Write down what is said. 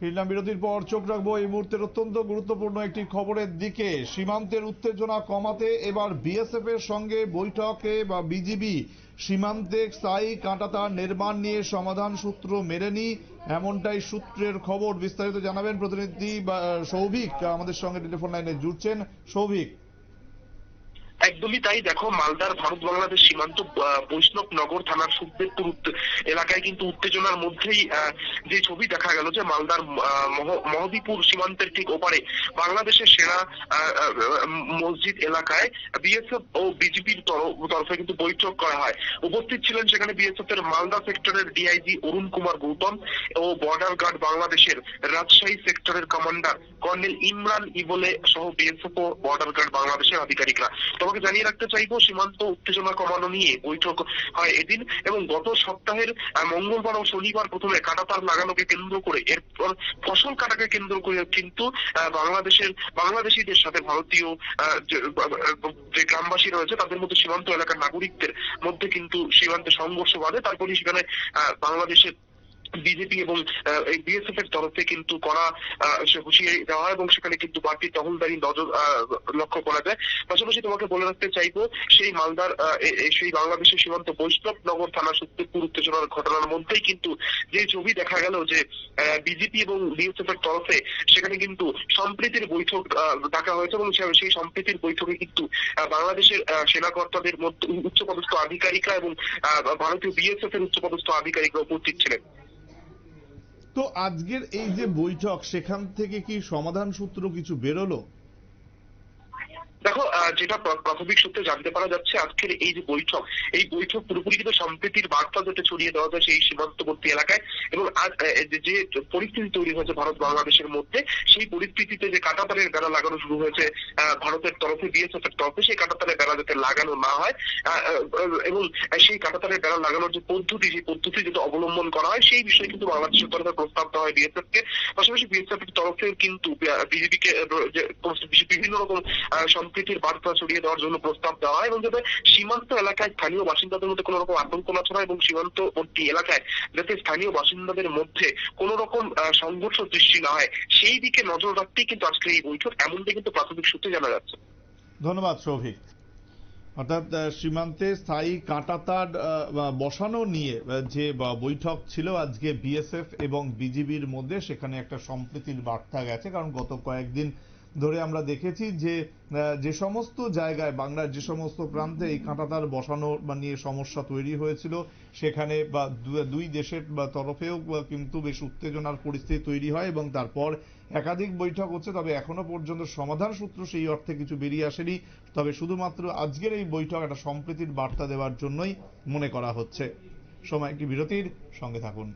ফিরলাম বিরতির পর চোখ রাখব এই মুহূর্তের অত্যন্ত গুরুত্বপূর্ণ একটি খবরের দিকে। সীমান্তের উত্তেজনা কমাতে এবার বিএসএফ এর সঙ্গে বৈঠকে বা বিজিবি সীমান্তে স্থায়ী কাঁটাতার নির্মাণ নিয়ে সমাধান সূত্র মেরেনি এমনটাই সূত্রের খবর। বিস্তারিত জানাবেন প্রতিনিধি সৌভিক, আমাদের সঙ্গে টেলিফোন লাইনে জুড়ছেন সৌভিক। একদমই তাই। দেখো, মালদার ভারত বাংলাদেশ সীমান্ত বৈষ্ণব নগর থানার সুখদেবপুর এলাকায় কিন্তু উত্তেজনার মধ্যেই যে ছবি দেখা গেল যে মালদার মহদীপুর সীমান্তের ঠিক ওপারে বাংলাদেশের সেরা মসজিদ এলাকায় বিএসএফ ও বিজেপির তরফে কিন্তু বৈঠক করা হয়। উপস্থিত ছিলেন সেখানে বিএসএফ এর মালদা সেক্টরের ডিআইজি অরুণ কুমার গৌতম ও বর্ডার গার্ড বাংলাদেশের রাজশাহী সেক্টরের কমান্ডার কর্নেল ইমরান ইবলে সহ বিএসএফ ও বর্ডার গার্ড বাংলাদেশের আধিকারিকরা। তোমাকে জানিয়ে রাখতে চাইব, সীমান্ত উত্তেজনা কমানো নিয়ে বৈঠক হয় এদিন এবং গত সপ্তাহের মঙ্গলবার ও শনিবার প্রথমে কাটাতার লাগানোকে কেন্দ্র করে, এরপর ফসল কাটাকে কেন্দ্র করে কিন্তু বাংলাদেশের, বাংলাদেশিদের সাথে ভারতীয় যে গ্রামবাসী রয়েছে, তাদের মধ্যে সীমান্ত এলাকার নাগরিকদের মধ্যে কিন্তু সীমান্তে সংঘর্ষ বাধে। তারপরে সেখানে বাংলাদেশের বিজেপি এবং বিএসএফ এর তরফে কিন্তু করা হুঁশিয়ারি দেওয়া এবং সেখানে কিন্তু বাড়তি টহলদারি নজর লক্ষ্য করা যায়। পাশাপাশি তোমাকে বলে রাখতে চাইব, সেই মালদার সেই বাংলাদেশের সীমান্ত বৈষ্ণব নগর থানা সত্যপুর উত্তেজনার ঘটনার মধ্যেই কিন্তু যে ছবি দেখা গেল যে বিজেপি এবং বিএসএফ এর তরফে সেখানে কিন্তু সম্প্রীতির বৈঠক ডাকা হয়েছে এবং সেই সম্প্রীতির বৈঠকে কিন্তু বাংলাদেশের সেনাকর্তাদের মধ্যে উচ্চপদস্থ আধিকারিকরা এবং ভারতীয় বিএসএফ এর উচ্চপদস্থ আধিকারিকরা উপস্থিত ছিলেন। তো আজকের এই যে বৈঠক সেখান থেকে কি সমাধান সূত্র কিছু বেরোলো? যেটা প্রাথমিক সূত্রে জানতে পারা যাচ্ছে, আজকের এই যে বৈঠক, এই বৈঠক পুরোপুরি কিন্তু সম্প্রীতির বার্তা যাতে ছড়িয়ে দেওয়া যায় সেই সীমান্তবর্তী এলাকায় এবং যে- পরিস্থিতি তৈরি হয়েছে ভারত বাংলাদেশের মধ্যে, সেই পরিস্থিতিতে যে কাটাতারের বেড়া লাগানো শুরু হয়েছে ভারতের তরফে বিএসএফ এর তরফে, সেই কাটাতারের বেড়া যাতে লাগানো না হয় এবং সেই কাটাতারের বেড়া লাগানোর যে পদ্ধতি, সেই পদ্ধতি যাতে অবলম্বন করা হয়, সেই বিষয়ে কিন্তু বাংলাদেশের তরফে প্রস্তাব দেওয়া হয় বিএসএফ কে পাশাপাশি বিএসএফ এর তরফে কিন্তু বিজেপি কে বিভিন্ন রকম সম্প্রীতির বার্তা ছড়িয়ে দেওয়ার জন্য প্রস্তাব দেওয়া হয় এবং যাতে সীমান্ত এলাকায় স্থানীয় বাসিন্দাদের মধ্যে কোনো রকম আতঙ্ক না ছড়ায় এবং সীমান্তবর্তী এলাকায় যাতে স্থানীয় বাসিন্দাদের মধ্যে কোনো রকম সংঘর্ষ সৃষ্টি না হয়। সেই দিকে নজর রাখতেই কিন্তু আজকে এই বৈঠক, এমনটাই কিন্তু প্রাথমিক সূত্রে জানা যাচ্ছে। ধন্যবাদ, সৌভিক। অর্থাৎ সীমান্তে স্থায়ী কাঁটাতার বসানো নিয়ে যে বৈঠক ছিল আজকে বিএসএফ এবং বিজিবির মধ্যে, সেখানে একটা সম্প্রীতির বার্তা গেছে। কারণ গত কয়েকদিন ধরে আমরা দেখেছি যে যে সমস্ত জায়গায় বাংলার যে সমস্ত প্রান্তে এই কাঁটাতার বসানো বা নিয়ে সমস্যা তৈরি হয়েছিল, সেখানে বা দুই দেশের তরফেও কিন্তু বেশ উত্তেজনার পরিস্থিতি তৈরি হয় এবং তারপর একাধিক বৈঠক হচ্ছে, তবে এখনও পর্যন্ত সমাধান সূত্র সেই অর্থে কিছু বেরিয়ে আসেনি। তবে শুধুমাত্র আজকের এই বৈঠক একটা সম্প্রীতির বার্তা দেওয়ার জন্যই মনে করা হচ্ছে। সময় একটি বিরতির সঙ্গে থাকুন।